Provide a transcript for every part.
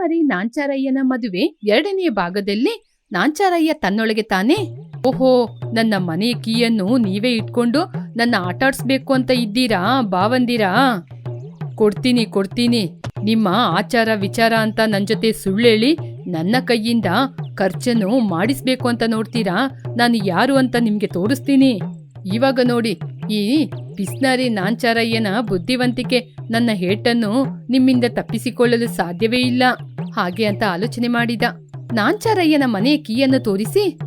ಪಿಸ್ನಾರಿ ನಾಂಚಾರಯ್ಯನ ಮದುವೆ ಎರಡನೇ ಭಾಗದಲ್ಲಿ ನಾಂಚಾರಯ್ಯ ತನ್ನೊಳಗೆ ತಾನೇ, ಓಹೋ, ನನ್ನ ಮನೆ ಕೀಯನ್ನು ನೀವೇ ಇಟ್ಕೊಂಡು ನನ್ನ ಆಟಾಡ್ಸ್ಬೇಕು ಅಂತ ಇದ್ದೀರಾ, ಬಾವಂದಿರಾ? ಕೊಡ್ತೀನಿ ಕೊಡ್ತೀನಿ. ನಿಮ್ಮ ಆಚಾರ ವಿಚಾರ ಅಂತ ನನ್ನ ಜೊತೆ ಸುಳ್ಳೇಳಿ ನನ್ನ ಕೈಯಿಂದ ಖರ್ಚನ್ನು ಮಾಡಿಸ್ಬೇಕು ಅಂತ ನೋಡ್ತೀರಾ? ನಾನು ಯಾರು ಅಂತ ನಿಮ್ಗೆ ತೋರಿಸ್ತೀನಿ. ಇವಾಗ ನೋಡಿ, ಈ ಪಿಸ್ನಾರಿ ನಾಂಚಾರಯ್ಯನ ಬುದ್ಧಿವಂತಿಕೆ ನನ್ನ ಹೇಟನ್ನು ನಿಮ್ಮಿಂದ ತಪ್ಪಿಸಿಕೊಳ್ಳಲು ಸಾಧ್ಯವೇ ಇಲ್ಲ. ಹಾಗೆ ಅಂತ ಆಲೋಚನೆ ಮಾಡಿದ. ನಾಂಚಾರಯ್ಯನ ಮನೆಯ ಕೀಯನ್ನು ತೋರಿಸಿ.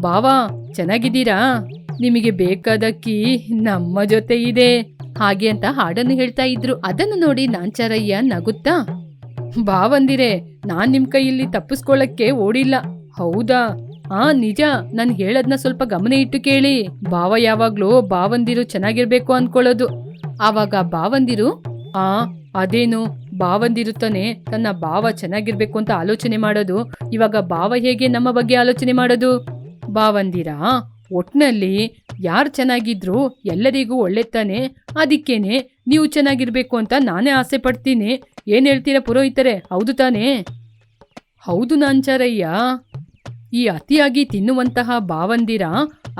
ಬಾವಾ, ಚೆನ್ನಾಗಿದ್ದೀರಾ? ನಿಮಗೆ ಬೇಕಾದ ಕೀ ನಮ್ಮ ಜೊತೆ ಇದೆ ಹಾಗೆ ಅಂತ ಹಾಡನ್ನು ಹೇಳ್ತಾ ಇದ್ರು. ಅದನ್ನು ನೋಡಿ ನಾಂಚಾರಯ್ಯ ನಗುತ್ತಾ, ಬಾವಂದಿರೆ, ನಾನ್ ನಿಮ್ ಕೈಯಲ್ಲಿ ತಪ್ಪಿಸ್ಕೊಳ್ಳಕ್ಕೆ ಓಡಿಲ್ಲ. ಹೌದಾ? ಆ, ನಿಜ. ನಾನು ಹೇಳದ್ನ ಸ್ವಲ್ಪ ಗಮನ ಇಟ್ಟು ಕೇಳಿ. ಬಾವ ಯಾವಾಗ್ಲೂ ಬಾವಂದಿರು ಚೆನ್ನಾಗಿರ್ಬೇಕು ಅನ್ಕೊಳ್ಳೋದು. ಆವಾಗ ಬಾವಂದಿರು ಆ, ಅದೇನು? ಬಾವಂದಿರು ತಾನೆ ತನ್ನ ಭಾವ ಚೆನ್ನಾಗಿರ್ಬೇಕು ಅಂತ ಆಲೋಚನೆ ಮಾಡೋದು. ಇವಾಗ ಭಾವ ಹೇಗೆ ನಮ್ಮ ಬಗ್ಗೆ ಆಲೋಚನೆ ಮಾಡೋದು? ಬಾವಂದಿರಾ ಒಟ್ನಲ್ಲಿ ಯಾರು ಚೆನ್ನಾಗಿದ್ರು ಎಲ್ಲರಿಗೂ ಒಳ್ಳೆ ತಾನೆ. ಅದಕ್ಕೇನೆ ನೀವು ಚೆನ್ನಾಗಿರ್ಬೇಕು ಅಂತ ನಾನೇ ಆಸೆ ಪಡ್ತೀನಿ. ಏನ್ ಹೇಳ್ತೀರಾ ಪುರೋಹಿತರೆ? ಹೌದು ತಾನೇ. ಹೌದು ನಾಂಚಾರಯ್ಯ ಈ ಅತಿಯಾಗಿ ತಿನ್ನುವಂತಹ ಭಾವಂದಿರ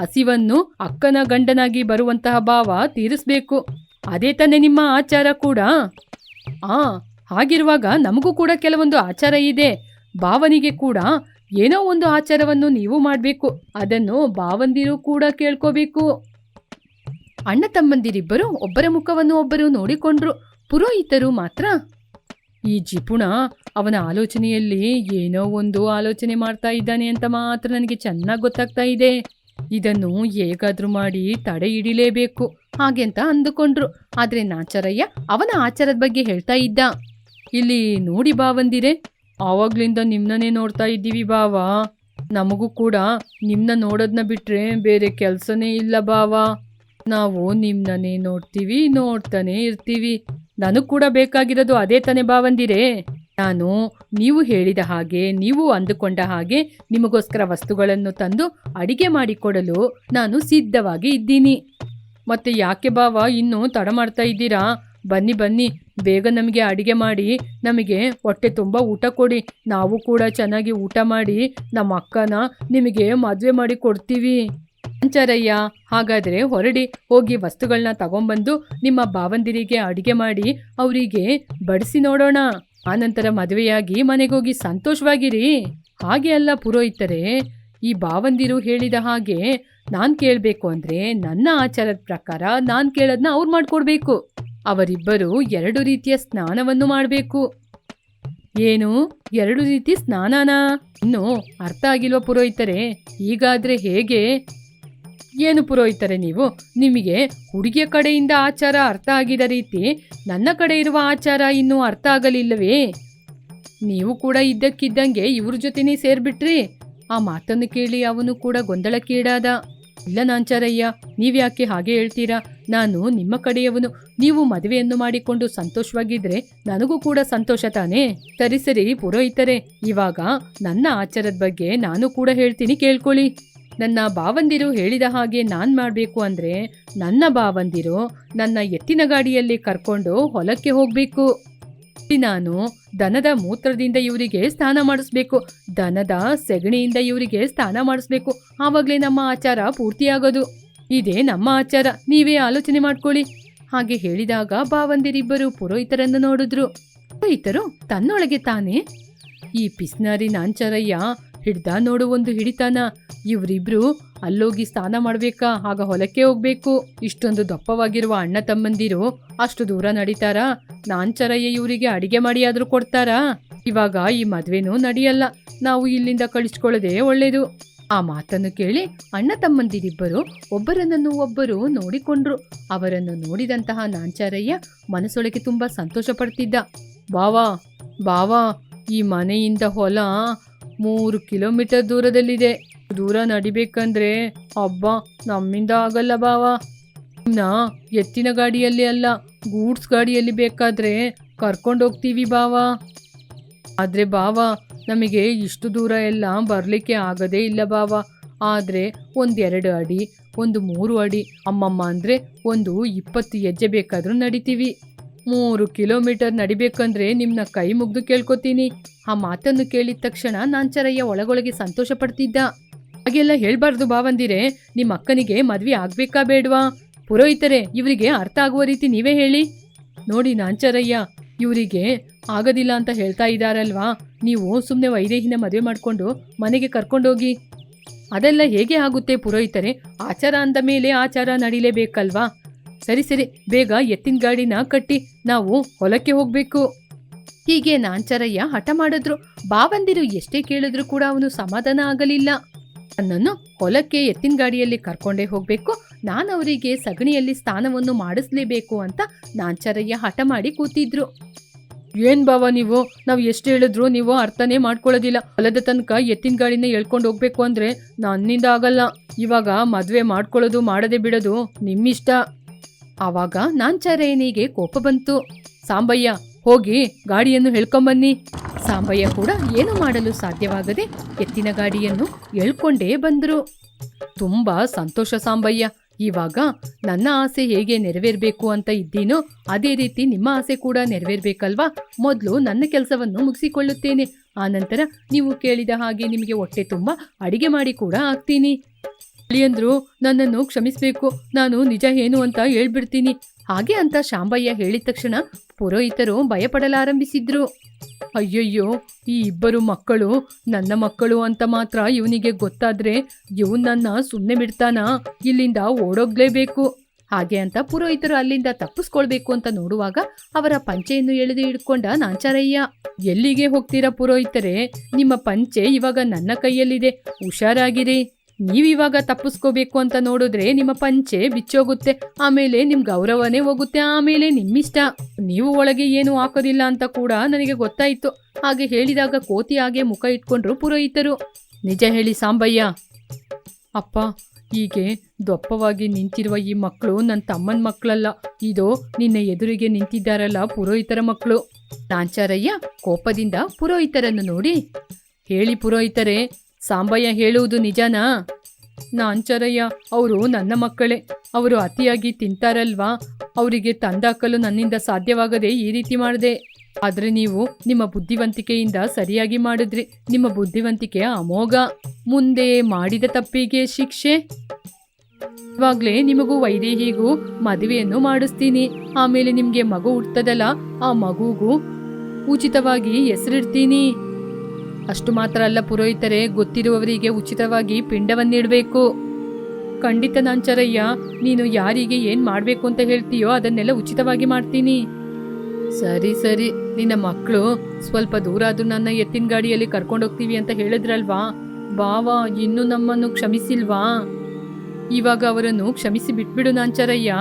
ಹಸಿವನ್ನು ಅಕ್ಕನ ಗಂಡನಾಗಿ ಬರುವಂತಹ ಭಾವ ತೀರಿಸ್ಬೇಕು. ಅದೇ ತಾನೇ ನಿಮ್ಮ ಆಚಾರ ಕೂಡ. ಆ, ಹಾಗಿರುವಾಗ ನಮಗೂ ಕೂಡ ಕೆಲವೊಂದು ಆಚಾರ ಇದೆ. ಭಾವನಿಗೆ ಕೂಡ ಏನೋ ಒಂದು ಆಚಾರವನ್ನು ನೀವು ಮಾಡಬೇಕು. ಅದನ್ನು ಭಾವಂದಿರು ಕೂಡ ಕೇಳ್ಕೋಬೇಕು. ಅಣ್ಣ ತಮ್ಮಂದಿರಿಬ್ಬರು ಒಬ್ಬರ ಮುಖವನ್ನು ಒಬ್ಬರು ನೋಡಿಕೊಂಡ್ರು. ಪುರೋಹಿತರು ಮಾತ್ರ ಈ ಜಿಪುಣ ಅವನ ಆಲೋಚನೆಯಲ್ಲಿ ಏನೋ ಒಂದು ಆಲೋಚನೆ ಮಾಡ್ತಾ ಇದ್ದಾನೆ ಅಂತ ಮಾತ್ರ ನನಗೆ ಚೆನ್ನಾಗಿ ಗೊತ್ತಾಗ್ತಾ ಇದೆ. ಇದನ್ನು ಹೇಗಾದ್ರೂ ಮಾಡಿ ತಡೆ ಹಿಡಿಲೇಬೇಕು ಹಾಗೆ ಅಂತ ಅಂದುಕೊಂಡ್ರು. ಆದರೆ ನಾಚಾರಯ್ಯ ಅವನ ಆಚಾರದ ಬಗ್ಗೆ ಹೇಳ್ತಾ ಇದ್ದ. ಇಲ್ಲಿ ನೋಡಿ ಬಾವಂದಿರೆ, ಆವಾಗ್ಲಿಂದ ನಿಮ್ಮನ್ನೇ ನೋಡ್ತಾ ಇದ್ದೀವಿ ಬಾವ. ನಮಗೂ ಕೂಡ ನಿಮ್ಮನ್ನ ನೋಡೋದನ್ನ ಬಿಟ್ರೆ ಬೇರೆ ಕೆಲಸನೇ ಇಲ್ಲ ಬಾವ. ನಾವು ನಿಮ್ಮನ್ನೇ ನೋಡ್ತೀವಿ, ನೋಡ್ತಾನೆ ಇರ್ತೀವಿ. ನನಗ್ ಕೂಡ ಬೇಕಾಗಿರೋದು ಅದೇ ತಾನೇ ಬಾವಂದಿರೆ ನಾನು ನೀವು ಹೇಳಿದ ಹಾಗೆ, ನೀವು ಅಂದುಕೊಂಡ ಹಾಗೆ ನಿಮಗೋಸ್ಕರ ವಸ್ತುಗಳನ್ನು ತಂದು ಅಡಿಗೆ ಮಾಡಿಕೊಡಲು ನಾನು ಸಿದ್ಧವಾಗಿ ಇದ್ದೀನಿ. ಮತ್ತೆ ಯಾಕೆ ಬಾವ ಇನ್ನೂ ತಡ ಮಾಡ್ತಾ ಇದ್ದೀರಾ? ಬನ್ನಿ ಬನ್ನಿ, ಬೇಗ ನಮಗೆ ಅಡಿಗೆ ಮಾಡಿ, ನಮಗೆ ಹೊಟ್ಟೆ ತುಂಬ ಊಟ ಕೊಡಿ. ನಾವು ಕೂಡ ಚೆನ್ನಾಗಿ ಊಟ ಮಾಡಿ, ನಮ್ಮ ಅಕ್ಕನ ನಿಮಗೆ ಮದುವೆ ಮಾಡಿ ಕೊಡ್ತೀವಿ. ಅಂಚಾರಯ್ಯ, ಹಾಗಾದರೆ ಹೊರಡಿ ಹೋಗಿ ವಸ್ತುಗಳನ್ನ ತಗೊಂಬಂದು ನಿಮ್ಮ ಭಾವಂದಿರಿಗೆ ಅಡಿಗೆ ಮಾಡಿ ಅವರಿಗೆ ಬಡಿಸಿ ನೋಡೋಣ. ಆನಂತರ ಮದುವೆಯಾಗಿ ಮನೆಗೋಗಿ ಸಂತೋಷವಾಗಿರಿ. ಹಾಗೆ ಅಲ್ಲ ಪುರೋಹಿತರೆ, ಈ ಬಾವಂದಿರು ಹೇಳಿದ ಹಾಗೆ ನಾನ್ ಕೇಳಬೇಕು ಅಂದ್ರೆ ನನ್ನ ಆಚಾರದ ಪ್ರಕಾರ ನಾನ್ ಕೇಳೋದನ್ನ ಅವ್ರು ಮಾಡ್ಕೊಡ್ಬೇಕು. ಅವರಿಬ್ಬರು ಎರಡು ರೀತಿಯ ಸ್ನಾನವನ್ನು ಮಾಡಬೇಕು. ಏನು? ಎರಡು ರೀತಿ ಸ್ನಾನನಾ? ಇನ್ನು ಅರ್ಥ ಆಗಿಲ್ವ ಪುರೋಹಿತರೆ ಈಗಾದ್ರೆ ಹೇಗೆ? ಏನು ಪುರೋಹಿತರೆ ನೀವು? ನಿಮಗೆ ಹುಡುಗಿಯ ಕಡೆಯಿಂದ ಆಚಾರ ಅರ್ಥ ಆಗಿದ ರೀತಿ ನನ್ನ ಕಡೆ ಇರುವ ಆಚಾರ ಇನ್ನೂ ಅರ್ಥ ಆಗಲಿಲ್ಲವೇ? ನೀವು ಕೂಡ ಇದ್ದಕ್ಕಿದ್ದಂಗೆ ಇವ್ರ ಜೊತೆನೇ ಸೇರ್ಬಿಟ್ರಿ. ಆ ಮಾತನ್ನು ಕೇಳಿ ಅವನು ಕೂಡ ಗೊಂದಲಕ್ಕೀಡಾದ, ಇಲ್ಲ ನಾಂಚಾರಯ್ಯ, ನೀವ್ಯಾಕೆ ಹಾಗೆ ಹೇಳ್ತೀರಾ? ನಾನು ನಿಮ್ಮ ಕಡೆಯವನು, ನೀವು ಮದುವೆಯನ್ನು ಮಾಡಿಕೊಂಡು ಸಂತೋಷವಾಗಿದ್ರೆ ನನಗೂ ಕೂಡ ಸಂತೋಷ ತಾನೇ? ಸರಿ ಸರಿ ಪುರೋಹಿತರೆ, ಇವಾಗ ನನ್ನ ಆಚಾರದ ಬಗ್ಗೆ ನಾನು ಕೂಡ ಹೇಳ್ತೀನಿ ಕೇಳ್ಕೊಳ್ಳಿ. ನನ್ನ ಬಾವಂದಿರು ಹೇಳಿದ ಹಾಗೆ ನಾನ್ ಮಾಡಬೇಕು ಅಂದ್ರೆ ನನ್ನ ಬಾವಂದಿರು ನನ್ನ ಎತ್ತಿನ ಗಾಡಿಯಲ್ಲಿ ಕರ್ಕೊಂಡು ಹೊಲಕ್ಕೆ ಹೋಗ್ಬೇಕು. ನಾನು ದನದ ಮೂತ್ರದಿಂದ ಇವರಿಗೆ ಸ್ನಾನ ಮಾಡಿಸ್ಬೇಕು. ದನದ ಸೆಗಣಿಯಿಂದ ಇವರಿಗೆ ಸ್ನಾನ ಮಾಡಿಸ್ಬೇಕು. ಆವಾಗಲೇ ನಮ್ಮ ಆಚಾರ ಪೂರ್ತಿಯಾಗೋದು. ಇದೇ ನಮ್ಮ ಆಚಾರ. ನೀವೇ ಆಲೋಚನೆ ಮಾಡ್ಕೊಳ್ಳಿ. ಹಾಗೆ ಹೇಳಿದಾಗ ಬಾವಂದಿರಿಬ್ಬರು ಪುರೋಹಿತರನ್ನು ನೋಡಿದ್ರು. ಪುರೋಹಿತರು ತನ್ನೊಳಗೆ ತಾನೇ? ಈ ಪಿಸ್ನಾರಿ ನಾಂಚಾರಯ್ಯ ಹಿಡ್ದ ನೋಡು ಒಂದು ಹಿಡಿತಾನ. ಇವರಿಬ್ರು ಅಲ್ಲೋಗಿ ಸ್ನಾನ ಮಾಡ್ಬೇಕಾ? ಆಗ ಹೊಲಕ್ಕೆ ಹೋಗ್ಬೇಕು. ಇಷ್ಟೊಂದು ದಪ್ಪವಾಗಿರುವ ಅಣ್ಣ ತಮ್ಮಂದಿರು ಅಷ್ಟು ದೂರ ನಡೀತಾರಾ? ನಾಂಚರಯ್ಯ ಇವರಿಗೆ ಅಡಿಗೆ ಮಾಡಿ ಆದ್ರೂ ಕೊಡ್ತಾರಾ? ಇವಾಗ ಈ ಮದ್ವೆನೂ ನಡೆಯಲ್ಲ. ನಾವು ಇಲ್ಲಿಂದ ಕಳಿಸ್ಕೊಳ್ಳೋದೇ ಒಳ್ಳೇದು. ಆ ಮಾತನ್ನು ಕೇಳಿ ಅಣ್ಣ ತಮ್ಮಂದಿರಿಬ್ಬರು ಒಬ್ಬರನ್ನು ಒಬ್ಬರು ನೋಡಿಕೊಂಡ್ರು. ಅವರನ್ನು ನೋಡಿದಂತಹ ನಾಂಚಾರಯ್ಯ ಮನಸ್ಸೊಳಗೆ ತುಂಬಾ ಸಂತೋಷ ಪಡ್ತಿದ್ದ. ಬಾವಾ ಬಾವಾ, ಈ ಮನೆಯಿಂದ ಹೊಲ ಮೂರು ಕಿಲೋಮೀಟರ್ ದೂರದಲ್ಲಿದೆ. ದೂರ ನಡಿಬೇಕಂದ್ರೆ ಅಬ್ಬ, ನಮ್ಮಿಂದ ಆಗಲ್ಲ ಬಾವ ನಾ ಎತ್ತಿನ ಗಾಡಿಯಲ್ಲಿ ಅಲ್ಲ, ಗೂಡ್ಸ್ ಗಾಡಿಯಲ್ಲಿ ಬೇಕಾದ್ರೆ ಕರ್ಕೊಂಡು ಹೋಗ್ತೀವಿ ಬಾವ ಆದ್ರೆ ಬಾವ ನಮಗೆ ಇಷ್ಟು ದೂರ ಎಲ್ಲ ಬರಲಿಕ್ಕೆ ಆಗದೇ ಇಲ್ಲ ಬಾವ ಆದರೆ ಒಂದೆರಡು ಅಡಿ, ಒಂದು ಮೂರು ಅಡಿ, ಅಮ್ಮಮ್ಮ ಅಂದರೆ ಒಂದು ಇಪ್ಪತ್ತು ಹೆಜ್ಜೆ ಬೇಕಾದರೂ ನಡಿತೀವಿ. ಮೂರು ಕಿಲೋಮೀಟರ್ ನಡಿಬೇಕಂದ್ರೆ ನಿಮ್ಮನ್ನ ಕೈ ಮುಗ್ದು ಕೇಳ್ಕೊತೀನಿ. ಆ ಮಾತನ್ನು ಕೇಳಿದ ತಕ್ಷಣ ನಾಂಚರಯ್ಯ ಒಳಗೊಳಗೆ ಸಂತೋಷ ಪಡ್ತಿದ್ದ ಹಾಗೆಲ್ಲ ಹೇಳ್ಬಾರ್ದು ಬಾವಂದಿರೆ ನಿಮ್ಮ ಅಕ್ಕನಿಗೆ ಮದ್ವೆ ಆಗ್ಬೇಕಾ ಬೇಡ್ವಾ? ಪುರೋಹಿತರೆ, ಇವರಿಗೆ ಅರ್ಥ ಆಗುವ ರೀತಿ ನೀವೇ ಹೇಳಿ. ನೋಡಿ ನಾಂಚರಯ್ಯ ಇವರಿಗೆ ಆಗೋದಿಲ್ಲ ಅಂತ ಹೇಳ್ತಾ ಇದ್ದಾರಲ್ವಾ ನೀವು ಸುಮ್ಮನೆ ವೈದೇಹಿನ ಮದುವೆ ಮಾಡಿಕೊಂಡು ಮನೆಗೆ ಕರ್ಕೊಂಡೋಗಿ. ಅದೆಲ್ಲ ಹೇಗೆ ಆಗುತ್ತೆ ಪುರೋಹಿತರೆ, ಆಚಾರ ಅಂದ ಮೇಲೆ ಆಚಾರ ನಡಿಲೇಬೇಕಲ್ವಾ? ಸರಿ ಸರಿ, ಬೇಗ ಎತ್ತಿನ ಗಾಡಿನ ಕಟ್ಟಿ ನಾವು ಹೊಲಕ್ಕೆ ಹೋಗ್ಬೇಕು. ಹೀಗೆ ನಾಂಚರಯ್ಯ ಹಠ ಮಾಡಿದ್ರು. ಬಾವಂದಿರು ಎಷ್ಟೇ ಕೇಳಿದ್ರು ಕೂಡ ಅವನು ಸಮಾಧಾನ ಆಗಲಿಲ್ಲ. ನನ್ನನ್ನು ಹೊಲಕ್ಕೆ ಎತ್ತಿನ ಗಾಡಿಯಲ್ಲಿ ಕರ್ಕೊಂಡೇ ಹೋಗ್ಬೇಕು. ನಾನು ಅವರಿಗೆ ಸಗಣಿಯಲ್ಲಿ ಸ್ಥಾನವನ್ನು ಮಾಡಿಸ್ಲೇಬೇಕು ಅಂತ ನಾಂಚರಯ್ಯ ಹಠ ಮಾಡಿ ಕೂತಿದ್ರು. ಏನ್ ಬಾವ ನೀವು? ನಾವು ಎಷ್ಟು ಹೇಳಿದ್ರು ನೀವು ಅರ್ಥನೇ ಮಾಡ್ಕೊಳ್ಳೋದಿಲ್ಲ. ಹೊಲದ ತನಕ ಎತ್ತಿನ ಗಾಡಿನ ಎಳ್ಕೊಂಡು ಹೋಗ್ಬೇಕು ಅಂದ್ರೆ ನನ್ನಿಂದ ಆಗಲ್ಲ. ಇವಾಗ ಮದ್ವೆ ಮಾಡ್ಕೊಳ್ಳೋದು ಮಾಡದೆ ಬಿಡೋದು ನಿಮ್ಮಿಷ್ಟ. ಆವಾಗ ನಾಂಚಾರಯ್ಯನಿಗೆ ಕೋಪ ಬಂತು. ಸಾಂಬಯ್ಯ, ಹೋಗಿ ಗಾಡಿಯನ್ನು ಹೇಳ್ಕೊಂಬನ್ನಿ. ಸಾಂಬಯ್ಯ ಕೂಡ ಏನು ಮಾಡಲು ಸಾಧ್ಯವಾಗದೆ ಎತ್ತಿನ ಗಾಡಿಯನ್ನು ಎಳ್ಕೊಂಡೇ ಬಂದರು. ತುಂಬಾ ಸಂತೋಷ ಸಾಂಬಯ್ಯ, ಇವಾಗ ನನ್ನ ಆಸೆ ಹೇಗೆ ನೆರವೇರಬೇಕು ಅಂತ ಇದ್ದೀನೋ ಅದೇ ರೀತಿ ನಿಮ್ಮ ಆಸೆ ಕೂಡ ನೆರವೇರ್ಬೇಕಲ್ವಾ? ಮೊದಲು ನನ್ನ ಕೆಲಸವನ್ನು ಮುಗಿಸಿಕೊಳ್ಳುತ್ತೇನೆ. ಆನಂತರ ನೀವು ಕೇಳಿದ ಹಾಗೆ ನಿಮಗೆ ಹೊಟ್ಟೆ ತುಂಬ ಅಡಿಗೆ ಮಾಡಿ ಕೂಡ ಹಾಕ್ತೀನಿ. ಅಳಿಯಂದ್ರು ನನ್ನನ್ನು ಕ್ಷಮಿಸಬೇಕು. ನಾನು ನಿಜ ಏನು ಅಂತ ಹೇಳ್ಬಿಡ್ತೀನಿ. ಹಾಗೆ ಅಂತ ಶಾಂಬಯ್ಯ ಹೇಳಿದ ತಕ್ಷಣ ಪುರೋಹಿತರು ಭಯಪಡಲಾರಂಭಿಸಿದ್ರು. ಅಯ್ಯಯ್ಯೋ, ಈ ಇಬ್ಬರು ಮಕ್ಕಳು ನನ್ನ ಮಕ್ಕಳು ಅಂತ ಮಾತ್ರ ಇವನಿಗೆ ಗೊತ್ತಾದ್ರೆ ಇವನ್ ನನ್ನ ಸುಮ್ಮನೆ ಬಿಡ್ತಾನ? ಇಲ್ಲಿಂದ ಓಡೋಗ್ಲೇಬೇಕು. ಹಾಗೆ ಅಂತ ಪುರೋಹಿತರು ಅಲ್ಲಿಂದ ತಪ್ಪಿಸ್ಕೊಳ್ಬೇಕು ಅಂತ ನೋಡುವಾಗ ಅವರ ಪಂಚೆಯನ್ನು ಎಳೆದು ಹಿಡ್ಕೊಂಡ ನಾಂಚಾರಯ್ಯ ಎಲ್ಲಿಗೆ ಹೋಗ್ತೀರಾ ಪುರೋಹಿತರೇ? ನಿಮ್ಮ ಪಂಚೆ ಇವಾಗ ನನ್ನ ಕೈಯಲ್ಲಿದೆ. ಹುಷಾರಾಗಿರಿ. ನೀವಿವಾಗ ತಪ್ಪಿಸ್ಕೋಬೇಕು ಅಂತ ನೋಡಿದ್ರೆ ನಿಮ್ಮ ಪಂಚೆ ಬಿಚ್ಚೋಗುತ್ತೆ, ಆಮೇಲೆ ನಿಮ್ ಗೌರವನೇ ಹೋಗುತ್ತೆ, ಆಮೇಲೆ ನಿಮ್ಮಿಷ್ಟ. ನೀವು ಒಳಗೆ ಏನು ಹಾಕೋದಿಲ್ಲ ಅಂತ ಕೂಡ ನನಗೆ ಗೊತ್ತಾಯ್ತು. ಹಾಗೆ ಹೇಳಿದಾಗ ಕೋತಿ ಹಾಗೆ ಮುಖ ಇಟ್ಕೊಂಡ್ರು ಪುರೋಹಿತರು. ನಿಜ ಹೇಳಿ ಸಾಂಬಯ್ಯ. ಅಪ್ಪ, ಹೀಗೆ ದಪ್ಪವಾಗಿ ನಿಂತಿರುವ ಈ ಮಕ್ಕಳು ನನ್ನ ತಮ್ಮನ ಮಕ್ಕಳಲ್ಲ. ಇದು ನಿನ್ನ ಎದುರಿಗೆ ನಿಂತಿದ್ದಾರಲ್ಲ ಪುರೋಹಿತರ ಮಕ್ಕಳು. ನಾಂಚಾರಯ್ಯ ಕೋಪದಿಂದ ಪುರೋಹಿತರನ್ನು ನೋಡಿ. ಹೇಳಿ ಪುರೋಹಿತರೆ ಸಾಂಬಯ್ಯ ಹೇಳುವುದು ನಿಜನಾ? ನಾಂಚರಯ್ಯ ಅವರು ನನ್ನ ಮಕ್ಕಳೇ. ಅವರು ಅತಿಯಾಗಿ ತಿಂತಾರಲ್ವಾ? ಅವರಿಗೆ ತಂದಾಕಲು ನನ್ನಿಂದ ಸಾಧ್ಯವಾಗದೆ ಈ ರೀತಿ ಮಾಡಿದೆ. ಆದರೆ ನೀವು ನಿಮ್ಮ ಬುದ್ಧಿವಂತಿಕೆಯಿಂದ ಸರಿಯಾಗಿ ಮಾಡಿದ್ರಿ. ನಿಮ್ಮ ಬುದ್ಧಿವಂತಿಕೆ ಅಮೋಘ. ಮುಂದೆ ಮಾಡಿದ ತಪ್ಪಿಗೆ ಶಿಕ್ಷೆ. ಇವಾಗ್ಲೇ ನಿಮಗೂ ವೈದೇಹಿಗೂ ಮದುವೆಯನ್ನು ಮಾಡಿಸ್ತೀನಿ. ಆಮೇಲೆ ನಿಮ್ಗೆ ಮಗು ಹುಟ್ಟದಲ್ಲ ಆ ಮಗುಗೂ ಉಚಿತವಾಗಿ ಹೆಸರಿಡ್ತೀನಿ. ಅಷ್ಟು ಮಾತ್ರ ಅಲ್ಲ ಪುರೋಹಿತರೆ, ಗೊತ್ತಿರುವವರಿಗೆ ಉಚಿತವಾಗಿ ಪಿಂಡವನ್ನಿಡಬೇಕು ಖಂಡಿತ ನಾಂಚರಯ್ಯ, ನೀನು ಯಾರಿಗೆ ಏನ್ ಮಾಡ್ಬೇಕು ಅಂತ ಹೇಳ್ತೀಯೋ ಅದನ್ನೆಲ್ಲ ಉಚಿತವಾಗಿ ಮಾಡ್ತೀನಿ. ಸರಿ ಸರಿ, ನಿನ್ನ ಮಕ್ಕಳು ಸ್ವಲ್ಪ ದೂರ ಆದ್ರೂ ನನ್ನ ಎತ್ತಿನ ಗಾಡಿಯಲ್ಲಿ ಕರ್ಕೊಂಡೋಗ್ತೀವಿ ಅಂತ ಹೇಳಿದ್ರಲ್ವಾ? ಬಾವಾ, ಇನ್ನೂ ನಮ್ಮನ್ನು ಕ್ಷಮಿಸಿಲ್ವಾ? ಇವಾಗ ಅವರನ್ನು ಕ್ಷಮಿಸಿ ಬಿಟ್ಬಿಡು ನಾಂಚರಯ್ಯ.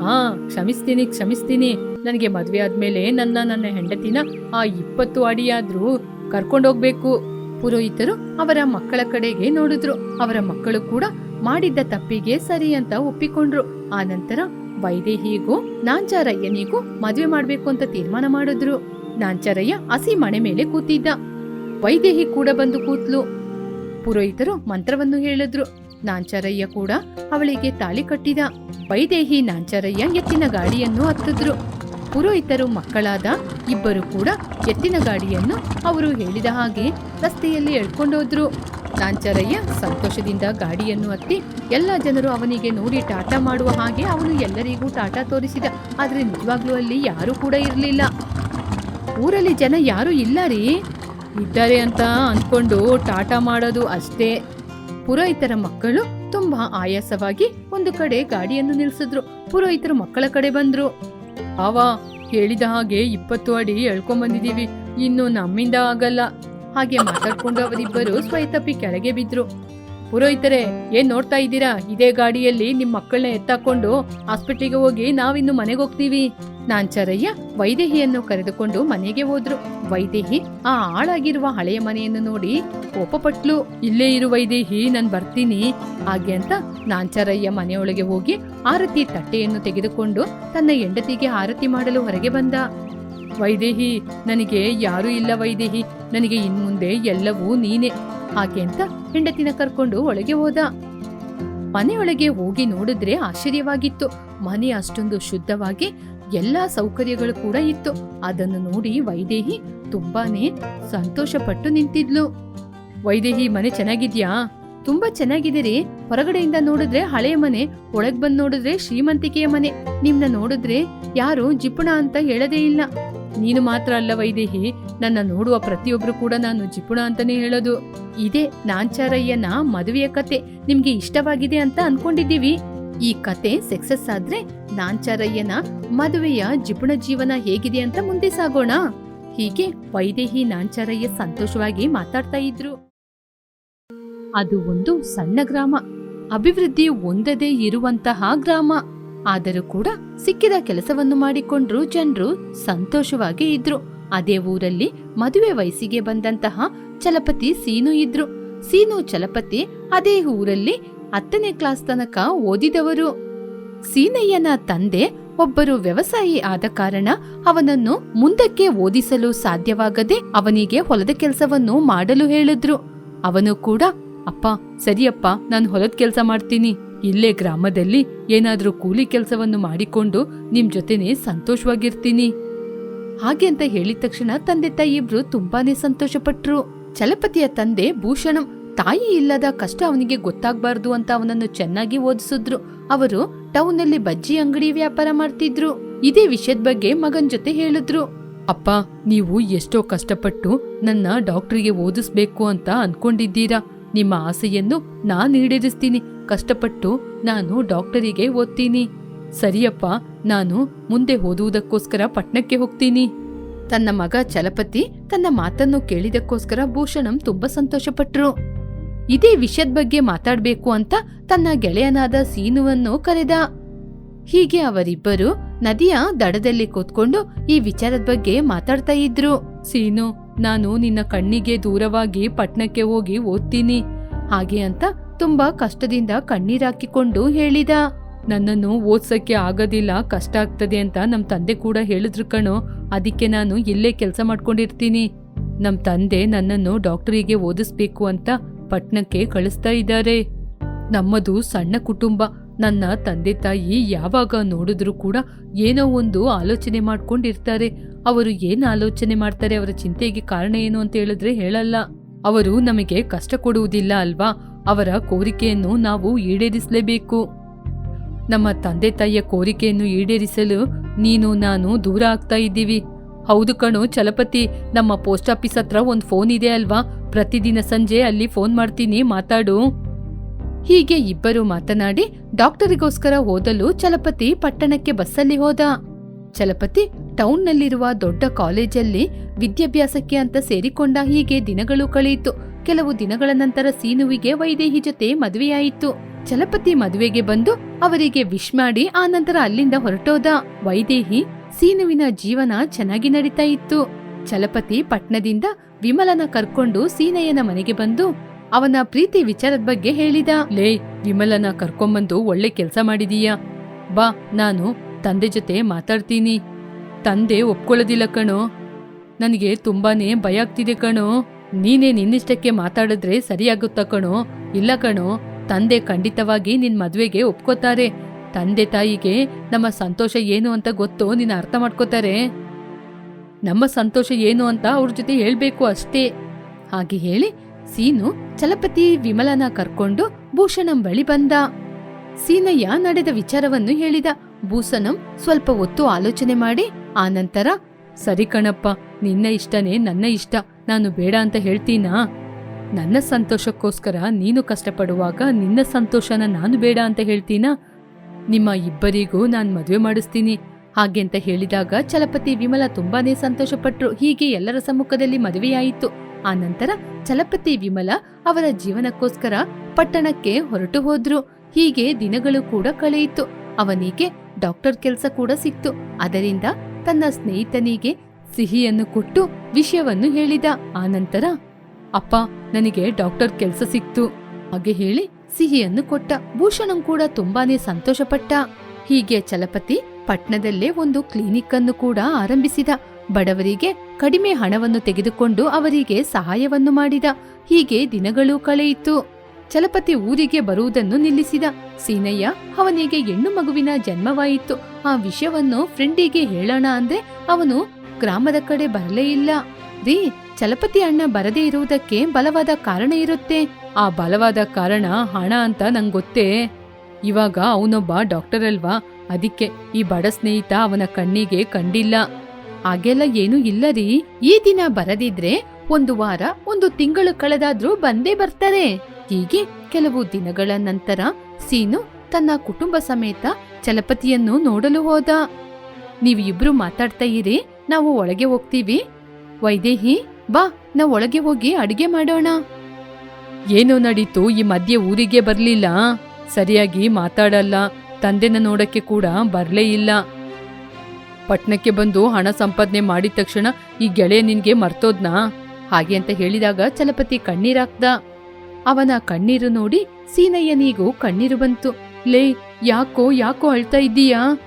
ಹಾ, ಕ್ಷಮಿಸ್ತೀನಿ ಕ್ಷಮಿಸ್ತೀನಿ. ನನಗೆ ಮದುವೆ ಆದ್ಮೇಲೆ ನನ್ನ ನನ್ನ ಹೆಂಡತಿನ ಆ ಇಪ್ಪತ್ತು ಅಡಿಯಾದ್ರೂ ಕರ್ಕೊಂಡೋಗ್ಬೇಕು ಪುರೋಹಿತರು ಅವರ ಮಕ್ಕಳ ಕಡೆಗೆ ನೋಡಿದ್ರು. ಅವರ ಮಕ್ಕಳು ಕೂಡ ಮಾಡಿದ್ದ ತಪ್ಪಿಗೆ ಸರಿ ಅಂತ ಒಪ್ಪಿಕೊಂಡ್ರು. ಆ ನಂತರ ವೈದೇಹಿಗೂ, ನಾಂಚಾರಯ್ಯನಿಗೂ ಮದುವೆ ಮಾಡ್ಬೇಕು ಅಂತ ತೀರ್ಮಾನ ಮಾಡಿದ್ರು. ನಾಂಚಾರಯ್ಯ ಹಸಿ ಮನೆ ಮೇಲೆ ಕೂತಿದ್ದ. ವೈದೇಹಿ ಕೂಡ ಬಂದು ಕೂತ್ಲು. ಪುರೋಹಿತರು ಮಂತ್ರವನ್ನು ಹೇಳಿದ್ರು. ನಾಂಚಾರಯ್ಯ ಕೂಡ ಅವಳಿಗೆ ತಾಳಿ ಕಟ್ಟಿದ. ವೈದೇಹಿ ನಾಂಚಾರಯ್ಯ ಎತ್ತಿನ ಗಾಡಿಯನ್ನು ಹತ್ತಿದ್ರು. ಪುರೋಹಿತರು ಮಕ್ಕಳಾದ ಇಬ್ಬರು ಕೂಡ ಎತ್ತಿನ ಗಾಡಿಯನ್ನು ಅವರು ಹೇಳಿದ ಹಾಗೆ ರಸ್ತೆಯಲ್ಲಿ ಎಳ್ಕೊಂಡೋದ್ರು ನಾಂಚರಯ್ಯ ಸಂತೋಷದಿಂದ ಗಾಡಿಯನ್ನು ಹತ್ತಿ ಎಲ್ಲ ಜನರು ಅವನಿಗೆ ನೋಡಿ ಟಾಟಾ ಮಾಡುವ ಹಾಗೆ ಅವನು ಎಲ್ಲರಿಗೂ ಟಾಟಾ ತೋರಿಸಿದ. ಆದರೆ ನಿಜವಾಗ್ಲೂ ಅಲ್ಲಿ ಯಾರೂ ಕೂಡ ಇರಲಿಲ್ಲ. ಊರಲ್ಲಿ ಜನ ಯಾರೂ ಇಲ್ಲ ರೀ. ಇದ್ದಾರೆ ಅಂತ ಅಂದ್ಕೊಂಡು ಟಾಟಾ ಮಾಡೋದು ಅಷ್ಟೇ. ಪುರೋಹಿತರ ಮಕ್ಕಳು ತುಂಬಾ ಆಯಾಸವಾಗಿ ಒಂದು ಕಡೆ ಗಾಡಿಯನ್ನು ನಿಲ್ಲಿಸಿದ್ರು ಪುರೋಹಿತರು ಮಕ್ಕಳ ಕಡೆ ಬಂದ್ರು. ಆವ ಹೇಳಿದ ಹಾಗೆ ಇಪ್ಪತ್ತು ಅಡಿ ಎಳ್ಕೊಂಬಂದಿದೀವಿ ಇನ್ನು ನಮ್ಮಿಂದ ಆಗಲ್ಲ. ಹಾಗೆ ಮಾತಾಡ್ಕೊಂಡು ಅವರಿಬ್ಬರು ಸ್ವಯತಪ್ಪಿ ಕೆಳಗೆ ಬಿದ್ರು. ಪುರೋಹಿತರೆ, ಏನ್ ನೋಡ್ತಾ ಇದ್ದೀರಾ? ಇದೇ ಗಾಡಿಯಲ್ಲಿ ನಿಮ್ ಮಕ್ಕಳನ್ನ ಎತ್ತಾಕೊಂಡು ಹಾಸ್ಪಿಟ್ಲಿಗೆ ಹೋಗಿ ನಾವಿನ್ನು ಮನೆಗೆ ಹೋಗ್ತೀವಿ. ನಾಂಚರಯ್ಯ ವೈದೇಹಿಯನ್ನು ಕರೆದುಕೊಂಡು ಮನೆಗೆ ಹೋದ್ರು. ವೈದೇಹಿ ಆ ಹಾಳಾಗಿರುವ ಹಳೆಯ ಮನೆಯನ್ನು ನೋಡಿ ಕೋಪಪಟ್ಲು. ಇಲ್ಲೇ ಇರು ವೈದೇಹಿ, ನಾನ್ ಬರ್ತೀನಿ. ಹಾಗೆ ಅಂತ ನಾಂಚರಯ್ಯ ಮನೆಯೊಳಗೆ ಹೋಗಿ ಆರತಿ ತಟ್ಟೆಯನ್ನು ತೆಗೆದುಕೊಂಡು ತನ್ನ ಹೆಂಡತಿಗೆ ಆರತಿ ಮಾಡಲು ಹೊರಗೆ ಬಂದ. ವೈದೇಹಿ, ನನಗೆ ಯಾರೂ ಇಲ್ಲ ವೈದೇಹಿ. ನನಗೆ ಇನ್ಮುಂದೆ ಎಲ್ಲವೂ ನೀನೆ. ಹಾಗೆ ಅಂತ ಹೆಂಡತಿನ ಕರ್ಕೊಂಡು ಒಳಗೆ ಹೋದ. ಮನೆಯೊಳಗೆ ಹೋಗಿ ನೋಡಿದ್ರೆ ಆಶ್ಚರ್ಯವಾಗಿತ್ತು. ಮನೆ ಅಷ್ಟೊಂದು ಶುದ್ಧವಾಗಿ ಎಲ್ಲಾ ಸೌಕರ್ಯಗಳು ಕೂಡ ಇತ್ತು. ಅದನ್ನು ನೋಡಿ ವೈದೇಹಿ ತುಂಬಾನೇ ಸಂತೋಷಪಟ್ಟು ನಿಂತಿದ್ಲು. ವೈದೇಹಿ, ಮನೆ ಚೆನ್ನಾಗಿದ್ಯಾ? ತುಂಬಾ ಚೆನ್ನಾಗಿದೆ ರೀ. ಹೊರಗಡೆಯಿಂದ ನೋಡಿದ್ರೆ ಹಳೆಯ ಮನೆ, ಒಳಗ್ ಬಂದ್ ನೋಡಿದ್ರೆ ಶ್ರೀಮಂತಿಕೆಯ ಮನೆ. ನಿಮ್ನ ನೋಡಿದ್ರೆ ಯಾರು ಜಿಪುಣ ಅಂತ ಹೇಳದೇ ಇಲ್ಲ. ನೀನು ಮಾತ್ರ ಅಲ್ಲ ವೈದೇಹಿ, ನನ್ನ ನೋಡುವ ಪ್ರತಿಯೊಬ್ರು ಕೂಡ ನಾನು ಜಿಪುಣ ಅಂತಾನೆ ಹೇಳೋದು. ಇದೇ ನಾಂಚಾರಯ್ಯನ ಮದುವೆಯ ಕತೆ. ನಿಮ್ಗೆ ಇಷ್ಟವಾಗಿದೆ ಅಂತ ಅನ್ಕೊಂಡಿದ್ದೀವಿ. ಈ ಕತೆ ಸಕ್ಸಸ್ ಆದ್ರೆ ನಾಂಚಾರಯ್ಯನ ಮದುವೆಯ ಜಿಪುಣ ಜೀವನ ಹೇಗಿದೆ ಅಂತ ಮುಂದೆ ಸಾಗೋಣ. ಹೀಗೆ ವೈದೇಹಿ ನಾಂಚಾರಯ್ಯ ಸಂತೋಷವಾಗಿ ಮಾತಾಡ್ತಾ ಇದ್ರು. ಅದು ಒಂದು ಸಣ್ಣ ಗ್ರಾಮ. ಅಭಿವೃದ್ಧಿ ಹೊಂದದೇ ಇರುವಂತಹ ಗ್ರಾಮ. ಆದರೂ ಕೂಡ ಸಿಕ್ಕಿದ ಕೆಲಸವನ್ನು ಮಾಡಿಕೊಂಡ್ರು ಜನರು ಸಂತೋಷವಾಗಿ ಇದ್ರು. ಅದೇ ಊರಲ್ಲಿ ಮದುವೆ ವಯಸ್ಸಿಗೆ ಬಂದಂತಹ ಚಲಪತಿ ಸೀನು ಇದ್ರು. ಸೀನು, ಚಲಪತಿ ಅದೇ ಊರಲ್ಲಿ ಹತ್ತನೇ ಕ್ಲಾಸ್ ತನಕ ಓದಿದವರು. ಸೀನಯ್ಯನ ತಂದೆ ಒಬ್ಬರು ವ್ಯವಸಾಯಿ ಆದ ಕಾರಣ ಅವನನ್ನು ಮುಂದಕ್ಕೆ ಓದಿಸಲು ಸಾಧ್ಯವಾಗದೆ ಅವನಿಗೆ ಹೊಲದ ಕೆಲಸವನ್ನು ಮಾಡಲು ಹೇಳಿದ್ರು. ಅವನು ಕೂಡ, ಅಪ್ಪ, ಸರಿಯಪ್ಪ, ನಾನು ಹೊಲದ ಕೆಲಸ ಮಾಡ್ತೀನಿ. ಇಲ್ಲೇ ಗ್ರಾಮದಲ್ಲಿ ಏನಾದ್ರೂ ಕೂಲಿ ಕೆಲಸವನ್ನು ಮಾಡಿಕೊಂಡು ನಿಮ್ ಜೊತೆನೆ ಸಂತೋಷವಾಗಿರ್ತೀನಿ. ಹಾಗೆ ಅಂತ ಹೇಳಿದ ತಕ್ಷಣ ತಂದೆ ತಾಯಿ ಇಬ್ರು ತುಂಬಾನೇ ಸಂತೋಷಪಟ್ರು. ಚಲಪತಿಯ ತಂದೆ ಭೂಷಣಂ ತಾಯಿ ಇಲ್ಲದ ಕಷ್ಟ ಅವನಿಗೆ ಗೊತ್ತಾಗ್ಬಾರ್ದು ಅಂತ ಅವನನ್ನು ಚೆನ್ನಾಗಿ ಓದಿಸಿದ್ರು. ಅವರು ಟೌನ್ನಲ್ಲಿ ಬಜ್ಜಿ ಅಂಗಡಿ ವ್ಯಾಪಾರ ಮಾಡ್ತಿದ್ರು. ಇದೇ ವಿಷಯದ ಬಗ್ಗೆ ಮಗನ್ ಜೊತೆ ಹೇಳಿದ್ರು. ಅಪ್ಪ, ನೀವು ಎಷ್ಟೋ ಕಷ್ಟಪಟ್ಟು ನನ್ನ ಡಾಕ್ಟರ್ಗೆ ಓದಿಸ್ಬೇಕು ಅಂತ ಅನ್ಕೊಂಡಿದ್ದೀರಾ. ನಿಮ್ಮ ಆಸೆಯನ್ನು ನಾನ್ ಈಡೇರಿಸ್ತೀನಿ. ಕಷ್ಟಪಟ್ಟು ನಾನು ಡಾಕ್ಟರಿಗೆ ಓದ್ತೀನಿ. ಸರಿಯಪ್ಪ, ನಾನು ಮುಂದೆ ಓದುವುದಕ್ಕೋಸ್ಕರ ಪಟ್ಟಣಕ್ಕೆ ಹೋಗ್ತೀನಿ. ತನ್ನ ಮಗ ಚಲಪತಿ ತನ್ನ ಮಾತನ್ನು ಕೇಳಿದಕ್ಕೋಸ್ಕರ ಭೂಷಣಂ ತುಂಬಾ ಸಂತೋಷಪಟ್ರು. ಇದೇ ವಿಷಯದ ಬಗ್ಗೆ ಮಾತಾಡ್ಬೇಕು ಅಂತ ತನ್ನ ಗೆಳೆಯನಾದ ಸೀನುವನ್ನು ಕರೆದ. ಹೀಗೆ ಅವರಿಬ್ಬರು ನದಿಯ ದಡದಲ್ಲಿ ಕೂತ್ಕೊಂಡು ಈ ವಿಚಾರದ ಬಗ್ಗೆ ಮಾತಾಡ್ತಾ ಇದ್ರು. ಸೀನು, ನಾನು ನಿನ್ನ ಕಣ್ಣಿಗೆ ದೂರವಾಗಿ ಪಟ್ನಕ್ಕೆ ಹೋಗಿ ಓದ್ತೀನಿ. ಹಾಗೆ ಅಂತ ತುಂಬಾ ಕಷ್ಟದಿಂದ ಕಣ್ಣೀರಾಕಿಕೊಂಡು ಹೇಳಿದ. ನನ್ನನ್ನು ಓದ್ಸಕ್ಕೆ ಆಗೋದಿಲ್ಲ, ಕಷ್ಟ ಆಗ್ತದೆ ಅಂತ ನಮ್ ತಂದೆ ಕೂಡ ಹೇಳಿದ್ರು ಕಣು. ಅದಕ್ಕೆ ನಾನು ಇಲ್ಲೇ ಕೆಲಸ ಮಾಡ್ಕೊಂಡಿರ್ತೀನಿ. ನಮ್ ತಂದೆ ನನ್ನನ್ನು ಡಾಕ್ಟರಿಗೆ ಓದಿಸ್ಬೇಕು ಅಂತ ಪಟ್ನಕ್ಕೆ ಕಳಿಸ್ತಾ ಇದ್ದಾರೆ. ನಮ್ಮದು ಸಣ್ಣ ಕುಟುಂಬ. ನನ್ನ ತಂದೆ ತಾಯಿ ಯಾವಾಗ ನೋಡಿದ್ರೂ ಕೂಡ ಏನೋ ಒಂದು ಆಲೋಚನೆ ಮಾಡ್ಕೊಂಡಿರ್ತಾರೆ. ಅವರು ಏನು ಆಲೋಚನೆ ಮಾಡ್ತಾರೆ ಅವರ ಚಿಂತೆಗೆ ಕಾರಣ ಏನು ಅಂತ ಹೇಳಿದ್ರೆ ಹೇಳಲ್ಲ. ಅವರು ನಮಗೆ ಕಷ್ಟ ಕೊಡುವುದಿಲ್ಲ ಅಲ್ವಾ? ಅವರ ಕೋರಿಕೆಯನ್ನು ನಾವು ಈಡೇರಿಸಲೇಬೇಕು. ನಮ್ಮ ತಂದೆ ತಾಯಿಯ ಕೋರಿಕೆಯನ್ನು ಈಡೇರಿಸಲು ನೀನು ನಾನು ದೂರ ಆಗ್ತಾ ಇದ್ದೀವಿ. ಹೌದು ಕಣು, ಚಲಪತಿ, ನಮ್ಮ ಪೋಸ್ಟ್ ಆಫೀಸ್ ಹತ್ರ ಒಂದು ಫೋನ್ ಇದೆ ಅಲ್ವಾ? ಪ್ರತಿದಿನ ಸಂಜೆ ಅಲ್ಲಿ ಫೋನ್ ಮಾಡ್ತೀನಿ, ಮಾತಾಡು. ಹೀಗೆ ಇಬ್ಬರು ಮಾತನಾಡಿ ಡಾಕ್ಟರಿಗೋಸ್ಕರ ಓದಲು ಚಲಪತಿ ಪಟ್ಟಣಕ್ಕೆ ಬಸ್ಸಲ್ಲಿ ಹೋದ. ಚಲಪತಿ ಟೌನ್ನಲ್ಲಿರುವ ದೊಡ್ಡ ಕಾಲೇಜಲ್ಲಿ ವಿದ್ಯಾಭ್ಯಾಸಕ್ಕೆ ಅಂತ ಸೇರಿಕೊಂಡ ಹೀಗೆ ದಿನಗಳು ಕಳೆಯಿತು. ಕೆಲವು ದಿನಗಳ ನಂತರ ಸೀನುವಿಗೆ ವೈದೇಹಿ ಜೊತೆ ಮದುವೆಯಾಯಿತು. ಚಲಪತಿ ಮದುವೆಗೆ ಬಂದು ಅವರಿಗೆ ವಿಶ್ ಮಾಡಿ ಆ ನಂತರ ಅಲ್ಲಿಂದ ಹೊರಟೋದ. ವೈದೇಹಿ ಸೀನುವಿನ ಜೀವನ ಚೆನ್ನಾಗಿ ನಡೀತಾ ಇತ್ತು. ಚಲಪತಿ ಪಟ್ನದಿಂದ ವಿಮಲನ ಕರ್ಕೊಂಡು ಸೀನಯ್ಯನ ಮನೆಗೆ ಬಂದು ಅವನ ಪ್ರೀತಿ ವಿಚಾರದ ಬಗ್ಗೆ ಹೇಳಿದ. ಲೇ, ವಿಮಲನ ಕರ್ಕೊಂಬಂದು ಒಳ್ಳೆ ಕೆಲಸ ಮಾಡಿದೀಯಾ. ಬಾ, ನಾನು ತಂದೆ ಜೊತೆ ಮಾತಾಡ್ತೀನಿ. ತಂದೆ ಒಪ್ಕೊಳ್ಳೋದಿಲ್ಲ ಕಣೋ. ನನಗೆ ತುಂಬಾನೇ ಭಯ ಆಗ್ತಿದೆ ಕಣೋ. ನೀನೇ ನಿನ್ನಿಷ್ಟಕ್ಕೆ ಮಾತಾಡಿದ್ರೆ ಸರಿಯಾಗುತ್ತ ಕಣೋ. ಇಲ್ಲ ಕಣೋ, ತಂದೆ ಖಂಡಿತವಾಗಿ ನಿನ್ ಮದ್ವೆಗೆ ಒಪ್ಕೋತಾರೆ. ತಂದೆ ತಾಯಿಗೆ ನಮ್ಮ ಸಂತೋಷ ಏನು ಅಂತ ಗೊತ್ತು ನೀನು ಅರ್ಥ ಮಾಡ್ಕೋತಾರೆ. ನಮ್ಮ ಸಂತೋಷ ಏನು ಅಂತ ಅವ್ರ ಜೊತೆ ಹೇಳ್ಬೇಕು ಅಷ್ಟೇ. ಹಾಗೆ ಹೇಳಿ ಸೀನು ಚಲಪತಿ ವಿಮಲನ ಕರ್ಕೊಂಡು ಭೂಷಣಂ ಬಳಿ ಬಂದ. ಸೀನಯ್ಯ ನಡೆದ ವಿಚಾರವನ್ನು ಹೇಳಿದ. ಭೂಷಣಂ ಸ್ವಲ್ಪ ಹೊತ್ತು ಆಲೋಚನೆ ಮಾಡಿ ಆನಂತರ ಸರಿ ಕಣಪ್ಪ, ನಿನ್ನ ಇಷ್ಟನೇ ನನ್ನ ಇಷ್ಟ, ನಾನು ಬೇಡ ಅಂತ ಹೇಳ್ತೀನಾ? ನನ್ನ ಸಂತೋಷಕ್ಕೋಸ್ಕರ ನೀನು ಕಷ್ಟಪಡುವಾಗ ನಿನ್ನ ಸಂತೋಷನ ನಾನು ಬೇಡ ಅಂತ ಹೇಳ್ತೀನಾ? ನಿಮ್ಮ ಇಬ್ಬರಿಗೂ ನಾನು ಮದುವೆ ಮಾಡಿಸ್ತೀನಿ. ಹಾಗೆ ಅಂತ ಹೇಳಿದಾಗ ಚಲಪತಿ ವಿಮಲ ತುಂಬಾನೇ ಸಂತೋಷಪಟ್ರು. ಹೀಗೆ ಎಲ್ಲರ ಸಮ್ಮುಖದಲ್ಲಿ ಮದುವೆಯಾಯಿತು. ಆ ನಂತರ ಚಲಪತಿ ವಿಮಲ ಅವರ ಜೀವನಕ್ಕೋಸ್ಕರ ಪಟ್ಟಣಕ್ಕೆ ಹೊರಟು ಹೋದ್ರು. ಹೀಗೆ ದಿನಗಳು ಕೂಡ ಕಳೆಯಿತು. ಅವನಿಗೆ ಡಾಕ್ಟರ್ ಕೆಲಸ ಕೂಡ ಸಿಕ್ತು. ಅದರಿಂದ ತನ್ನ ಸ್ನೇಹಿತನಿಗೆ ಸಿಹಿಯನ್ನು ಕೊಟ್ಟು ವಿಷಯವನ್ನು ಹೇಳಿದ. ಆನಂತರ ಅಪ್ಪ, ನನಗೆ ಡಾಕ್ಟರ್ ಕೆಲಸ ಸಿಕ್ತು. ಹಾಗೆ ಹೇಳಿ ಸಿಹಿಯನ್ನು ಕೊಟ್ಟ. ಭೂಷಣಂ ಕೂಡ ತುಂಬಾನೇ ಸಂತೋಷಪಟ್ಟ. ಹೀಗೆ ಚಲಪತಿ ಪಟ್ನದಲ್ಲೇ ಒಂದು ಕ್ಲಿನಿಕ್ ಅನ್ನು ಕೂಡ ಆರಂಭಿಸಿದ. ಬಡವರಿಗೆ ಕಡಿಮೆ ಹಣವನ್ನು ತೆಗೆದುಕೊಂಡು ಅವರಿಗೆ ಸಹಾಯವನ್ನು ಮಾಡಿದ. ಹೀಗೆ ದಿನಗಳು ಕಳೆಯಿತು. ಚಲಪತಿ ಊರಿಗೆ ಬರುವುದನ್ನು ನಿಲ್ಲಿಸಿದ. ಸೀನಯ್ಯ, ಅವನಿಗೆ ಹೆಣ್ಣು ಮಗುವಿನ ಜನ್ಮವಾಯಿತು. ಆ ವಿಷಯವನ್ನು ಫ್ರೆಂಡಿಗೆ ಹೇಳೋಣ ಅಂದ್ರೆ ಅವನು ಗ್ರಾಮದ ಕಡೆ ಬರಲೇ ಇಲ್ಲ. ರೀ, ಚಲಪತಿ ಅಣ್ಣ ಬರದೇ ಇರುವುದಕ್ಕೆ ಬಲವಾದ ಕಾರಣ ಇರುತ್ತೆ. ಆ ಬಲವಾದ ಕಾರಣ ಹಣ ಅಂತ ನಂಗೆ ಗೊತ್ತೇ ಇವಾಗ ಅವನೊಬ್ಬ ಡಾಕ್ಟರ್ ಅಲ್ವಾ? ಅದಕ್ಕೆ ಈ ಬಡ ಸ್ನೇಹಿತ ಅವನ ಕಣ್ಣಿಗೆ ಕಂಡಿಲ್ಲ. ಹಾಗೆಲ್ಲ ಏನೂ ಇಲ್ಲ ರೀ ಈ ದಿನ ಬರದಿದ್ರೆ ಒಂದು ವಾರ, ಒಂದು ತಿಂಗಳು ಕಳೆದಾದ್ರೂ ಬಂದೇ ಬರ್ತಾರೆ. ಹೀಗೆ ಕೆಲವು ದಿನಗಳ ನಂತರ ಸೀನು ತನ್ನ ಕುಟುಂಬ ಸಮೇತ ಚಲಪತಿಯನ್ನು ನೋಡಲು ಹೋದ. ನೀವು ಇಬ್ರು ಮಾತಾಡ್ತಾ ಇರಿ, ನಾವು ಒಳಗೆ ಹೋಗ್ತೀವಿ. ವೈದೇಹಿ, ಬಾ, ನಾವು ಒಳಗೆ ಹೋಗಿ ಅಡಿಗೆ ಮಾಡೋಣ. ಏನೋ ನಡೀತು, ಈ ಮಧ್ಯೆ ಊರಿಗೆ ಬರ್ಲಿಲ್ಲ. ಸರಿಯಾಗಿ ಮಾತಾಡಲ್ಲ. ತಂದೆನ ನೋಡಕ್ಕೆ ಕೂಡ ಬರ್ಲೇ ಇಲ್ಲ. ಪಟ್ಣಕ್ಕೆ ಬಂದು ಹಣ ಸಂಪಾದನೆ ಮಾಡಿದ ತಕ್ಷಣ ಈ ಗೆಳೆಯ ನಿನ್ಗೆ ಮರ್ತೋದ್ನಾ? ಹಾಗೆ ಅಂತ ಹೇಳಿದಾಗ ಚಲಪತಿ ಕಣ್ಣೀರಾಕ್ದ ಅವನ ಕಣ್ಣೀರು ನೋಡಿ ಸೀನಯ್ಯನಿಗೂ ಕಣ್ಣೀರು ಬಂತು. ಲೇ, ಯಾಕೋ ಯಾಕೋ ಅಳ್ತಾ ಇದ್ದೀಯಾ?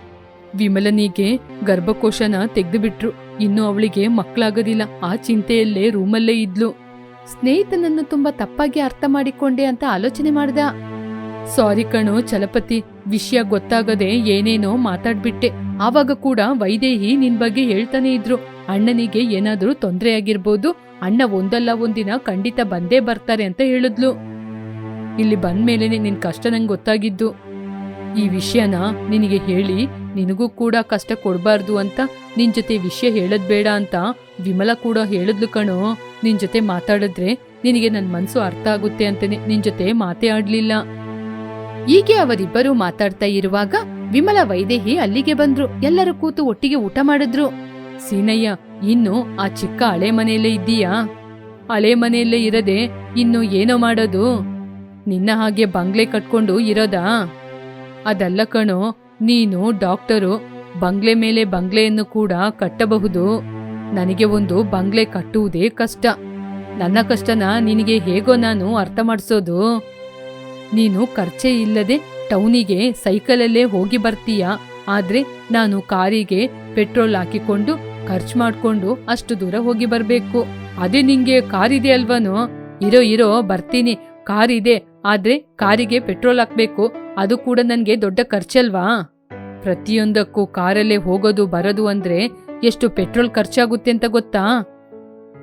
ವಿಮಲನಿಗೆ ಗರ್ಭಕೋಶನ ತೆಗೆದುಬಿಟ್ರು. ಇನ್ನು ಅವಳಿಗೆ ಮಕ್ಕಳಾಗೋದಿಲ್ಲ. ಆ ಚಿಂತೆಯಲ್ಲೇ ರೂಮಲ್ಲೇ ಇದ್ಲು. ಸ್ನೇಹಿತನನ್ನು ತುಂಬಾ ತಪ್ಪಾಗಿ ಅರ್ಥ ಮಾಡಿಕೊಂಡೆ ಅಂತ ಆಲೋಚನೆ ಮಾಡ್ದ. ಸಾರಿ ಕಣೋ ಚಲಪತಿ, ವಿಷಯ ಗೊತ್ತಾಗದೆ ಏನೇನೋ ಮಾತಾಡ್ಬಿಟ್ಟೆ. ಆವಾಗ ಕೂಡ ವೈದೇಹಿ ನಿನ್ ಬಗ್ಗೆ ಹೇಳ್ತಾನೆ ಇದ್ರು. ಅಣ್ಣನಿಗೆ ಏನಾದ್ರೂ ತೊಂದರೆ ಆಗಿರ್ಬೋದು. ಅಣ್ಣ ಒಂದಲ್ಲ ಒಂದಿನ ಖಂಡಿತ ಬಂದೇ ಬರ್ತಾರೆ ಅಂತ ಹೇಳಿದ್ಲು. ಇಲ್ಲಿ ಬಂದ್ಮೇಲೆನೆ ನಿನ್ ಕಷ್ಟ ನಂಗೆ ಗೊತ್ತಾಗಿದ್ದು. ಈ ವಿಷಯನ ನಿನಗೆ ಹೇಳಿ ನಿನಗೂ ಕೂಡ ಕಷ್ಟ ಕೊಡಬಾರ್ದು ಅಂತ. ನಿನ್ ಜೊತೆ ವಿಷಯ ಹೇಳದ್ ಬೇಡ ಅಂತ ವಿಮಲ ಕೂಡ ಹೇಳಿದ್ಲು ಕಣೋ. ನಿನ್ ಜೊತೆ ಮಾತಾಡಿದ್ರೆ ನಿನಗೆ ನನ್ ಮನ್ಸು ಅರ್ಥ ಆಗುತ್ತೆ ಅಂತಾನೆ ನಿನ್ ಜೊತೆ ಮಾತೇ ಆಡ್ಲಿಲ್ಲ. ಹೀಗೆ ಅವರಿಬ್ಬರು ಮಾತಾಡ್ತಾ ಇರುವಾಗ ವಿಮಲ ವೈದೇಹಿ ಅಲ್ಲಿಗೆ ಬಂದ್ರು. ಎಲ್ಲರೂ ಕೂತು ಒಟ್ಟಿಗೆ ಊಟ ಮಾಡಿದ್ರು. ಸೀನಯ್ಯ, ಇನ್ನು ಆ ಚಿಕ್ಕ ಹಳೆ ಮನೆಯಲ್ಲೇ ಇದ್ದೀಯಾ? ಹಳೆ ಮನೆಯಲ್ಲೇ ಇರದೆ ಇನ್ನು ಏನೋ ಮಾಡೋದು? ನಿನ್ನ ಹಾಗೆ ಬಂಗ್ಲೆ ಕಟ್ಕೊಂಡು ಇರೋದಾ? ಅದಲ್ಲ ಕಣೋ, ನೀನು ಡಾಕ್ಟರು, ಬಂಗ್ಲೆ ಮೇಲೆ ಬಂಗ್ಲೆಯನ್ನು ಕೂಡ ಕಟ್ಟಬಹುದು. ನನಗೆ ಒಂದು ಬಂಗ್ಲೆ ಕಟ್ಟುವುದೇ ಕಷ್ಟ. ನನ್ನ ಕಷ್ಟನ ನಿನಗೆ ಹೇಗೋ ನಾನು ಅರ್ಥ ಮಾಡಿಸೋದು. ನೀನು ಖರ್ಚೆ ಇಲ್ಲದೆ ಟೌನಿಗೆ ಸೈಕಲಲ್ಲೇ ಹೋಗಿ ಬರ್ತೀಯ? ಆದ್ರೆ ನಾನು ಕಾರಿಗೆ ಪೆಟ್ರೋಲ್ ಹಾಕಿಕೊಂಡು ಖರ್ಚು ಮಾಡ್ಕೊಂಡು ಅಷ್ಟು ದೂರ ಹೋಗಿ ಬರಬೇಕು. ಅದೇ ನಿಂಗೆ ಕಾರಿದೆ ಅಲ್ವನು? ಇರೋ ಇರೋ, ಬರ್ತೀನಿ. ಕಾರಿದೆ, ಆದ್ರೆ ಕಾರಿಗೆ ಪೆಟ್ರೋಲ್ ಹಾಕ್ಬೇಕು. ಅದು ಕೂಡ ನನಗೆ ದೊಡ್ಡ ಖರ್ಚಲ್ವಾ? ಪ್ರತಿಯೊಂದಕ್ಕೂ ಕಾರಲ್ಲೇ ಹೋಗೋದು, ಬರೋದು ಅಂದ್ರೆ ಎಷ್ಟು ಪೆಟ್ರೋಲ್ ಖರ್ಚಾಗುತ್ತೆ ಅಂತ ಗೊತ್ತಾ?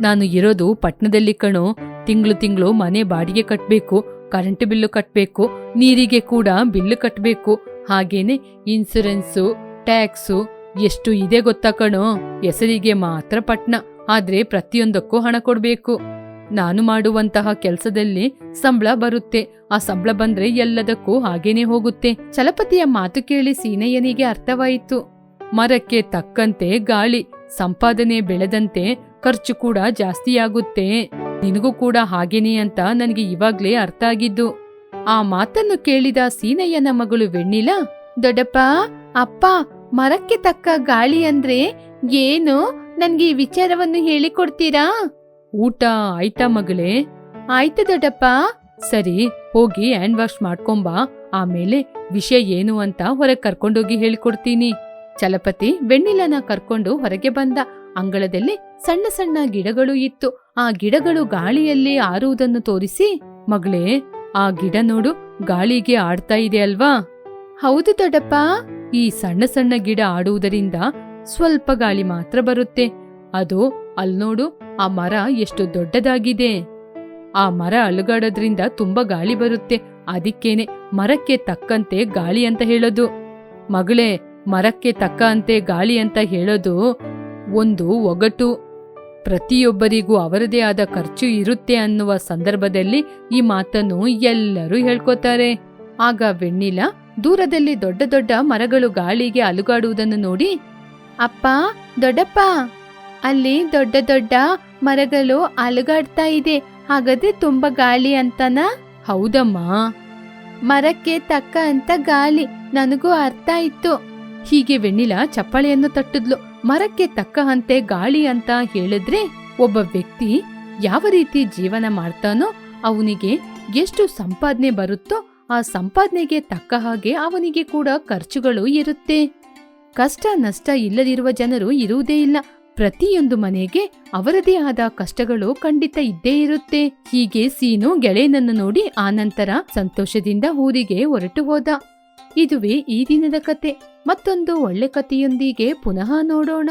ನಾನು ಇರೋದು ಪಟ್ಣದಲ್ಲಿ ಕಣೋ. ತಿಂಗಳು ತಿಂಗಳು ಮನೆ ಬಾಡಿಗೆ ಕಟ್ಬೇಕು ಕರೆಂಟ್ ಬಿಲ್ಲು ಕಟ್ಟಬೇಕು ನೀರಿಗೆ ಕೂಡ ಬಿಲ್ಲು ಕಟ್ಟಬೇಕು ಹಾಗೇನೆ ಇನ್ಸೂರೆನ್ಸು ಟ್ಯಾಕ್ಸು ಎಷ್ಟು ಇದೆ ಗೊತ್ತಾ ಕಣೋ? ಹೆಸರಿಗೆ ಮಾತ್ರ ಪಟ್ನ ಆದ್ರೆ ಪ್ರತಿಯೊಂದಕ್ಕೂ ಹಣ ಕೊಡ್ಬೇಕು. ನಾನು ಮಾಡುವಂತಹ ಕೆಲಸದಲ್ಲಿ ಸಂಬಳ ಬರುತ್ತೆ. ಆ ಸಂಬಳ ಬಂದ್ರೆ ಎಲ್ಲದಕ್ಕೂ ಹಾಗೇನೆ ಹೋಗುತ್ತೆ. ಚಲಪತಿಯ ಮಾತು ಕೇಳಿ ಸೀನಯ್ಯನಿಗೆ ಅರ್ಥವಾಯಿತು. ಮರಕ್ಕೆ ತಕ್ಕಂತೆ ಗಾಳಿ. ಸಂಪಾದನೆ ಬೆಳೆದಂತೆ ಖರ್ಚು ಕೂಡ ಜಾಸ್ತಿಯಾಗುತ್ತೆ. ನಿನಗೂ ಕೂಡ ಹಾಗೇನೆ ಅಂತ ನನಗೆ ಇವಾಗ್ಲೇ ಅರ್ಥ ಆಗಿದ್ದು. ಆ ಮಾತನ್ನು ಕೇಳಿದ ಸೀನಯ್ಯನ ಮಗಳು ವೆಣ್ಣಿಲ, ದೊಡ್ಡಪ್ಪ, ಅಪ್ಪ, ಮರಕ್ಕೆ ತಕ್ಕ ಗಾಳಿ ಅಂದ್ರೆ ಏನು? ನನ್ಗೆ ಈ ವಿಚಾರವನ್ನು ಹೇಳಿಕೊಡ್ತೀರಾ ಊಟ ಆಯ್ತಾ ಮಗಳೇ? ಆಯ್ತು ದೊಡ್ಡಪ್ಪ. ಸರಿ, ಹೋಗಿ ಹ್ಯಾಂಡ್ ವಾಶ್ ಮಾಡ್ಕೊಂಬಾ. ಆಮೇಲೆ ವಿಷಯ ಏನು ಅಂತ ಹೊರಗೆ ಕರ್ಕೊಂಡೋಗಿ ಹೇಳ್ಕೊಡ್ತೀನಿ. ಚಲಪತಿ ವೆಣ್ಣಿಲನ ಕರ್ಕೊಂಡು ಹೊರಗೆ ಬಂದ. ಅಂಗಳದಲ್ಲಿ ಸಣ್ಣ ಸಣ್ಣ ಗಿಡಗಳು ಇತ್ತು. ಆ ಗಿಡಗಳು ಗಾಳಿಯಲ್ಲಿ ಆರುವುದನ್ನು ತೋರಿಸಿ, ಮಗಳೇ, ಆ ಗಿಡ ನೋಡು, ಗಾಳಿಗೆ ಆಡ್ತಾ ಇದೆ ಅಲ್ವಾ? ಹೌದು ದೊಡ್ಡಪ್ಪ. ಈ ಸಣ್ಣ ಸಣ್ಣ ಗಿಡ ಆಡುವುದರಿಂದ ಸ್ವಲ್ಪ ಗಾಳಿ ಮಾತ್ರ ಬರುತ್ತೆ. ಅದು ಅಲ್ ನೋಡು, ಆ ಮರ ಎಷ್ಟು ದೊಡ್ಡದಾಗಿದೆ. ಆ ಮರ ಅಲುಗಾಡೋದ್ರಿಂದ ತುಂಬಾ ಗಾಳಿ ಬರುತ್ತೆ. ಅದಕ್ಕೇನೆ ಮರಕ್ಕೆ ತಕ್ಕಂತೆ ಗಾಳಿ ಅಂತ ಹೇಳೋದು. ಮಗಳೇ ಮರಕ್ಕೆ ತಕ್ಕ ಅಂತೆ ಗಾಳಿ ಅಂತ ಹೇಳೋದು ಒಂದು ಒಗಟು. ಪ್ರತಿಯೊಬ್ಬರಿಗೂ ಅವರದೇ ಆದ ಖರ್ಚು ಇರುತ್ತೆ ಅನ್ನುವ ಸಂದರ್ಭದಲ್ಲಿ ಈ ಮಾತನ್ನು ಎಲ್ಲರೂ ಹೇಳ್ಕೊತಾರೆ. ಆಗ ವೆಣ್ಣಿಲ, ದೂರದಲ್ಲಿ ದೊಡ್ಡ ದೊಡ್ಡ ಮರಗಳು ಗಾಳಿಗೆ ಅಲುಗಾಡುವುದನ್ನು ನೋಡಿ, ಅಪ್ಪ, ದೊಡ್ಡಪ್ಪ, ಅಲ್ಲಿ ದೊಡ್ಡ ದೊಡ್ಡ ಮರಗಳು ಅಲುಗಾಡ್ತಾ ಇದೆ, ಹಾಗಾದ್ರೆ ತುಂಬಾ ಗಾಳಿ ಅಂತನ? ಹೌದಮ್ಮ. ಮರಕ್ಕೆ ತಕ್ಕ ಅಂತ ಗಾಳಿ, ನನಗೂ ಅರ್ಥ ಆಯ್ತು. ಹೀಗೆ ವೆಣ್ಣಿಲ ಚಪ್ಪಾಳೆಯನ್ನು ತಟ್ಟಿದ್ಲು. ಮರಕ್ಕೆ ತಕ್ಕ ಅಂತೆ ಗಾಳಿ ಅಂತ ಹೇಳಿದ್ರೆ ಒಬ್ಬ ವ್ಯಕ್ತಿ ಯಾವ ರೀತಿ ಜೀವನ ಮಾಡ್ತಾನೋ ಅವನಿಗೆ ಎಷ್ಟು ಸಂಪಾದನೆ ಬರುತ್ತೋ ಆ ಸಂಪಾದನೆಗೆ ತಕ್ಕ ಹಾಗೆ ಅವನಿಗೆ ಕೂಡ ಖರ್ಚುಗಳು ಇರುತ್ತೆ. ಕಷ್ಟ ನಷ್ಟ ಇಲ್ಲದಿರುವ ಜನರು ಇರುವುದೇ ಇಲ್ಲ. ಪ್ರತಿಯೊಂದು ಮನೆಗೆ ಅವರದೇ ಆದ ಕಷ್ಟಗಳು ಖಂಡಿತ ಇದ್ದೇ ಇರುತ್ತೆ. ಹೀಗೆ ಸೀನು ಗೆಳೆಯನನ್ನು ನೋಡಿ ಆನಂತರ ಸಂತೋಷದಿಂದ ಊರಿಗೆ ಹೊರಟು ಹೋದ. ಇದುವೇ ಈ ದಿನದ ಕತೆ. ಮತ್ತೊಂದು ಒಳ್ಳೆ ಕಥೆಯೊಂದಿಗೆ ಪುನಃ ನೋಡೋಣ.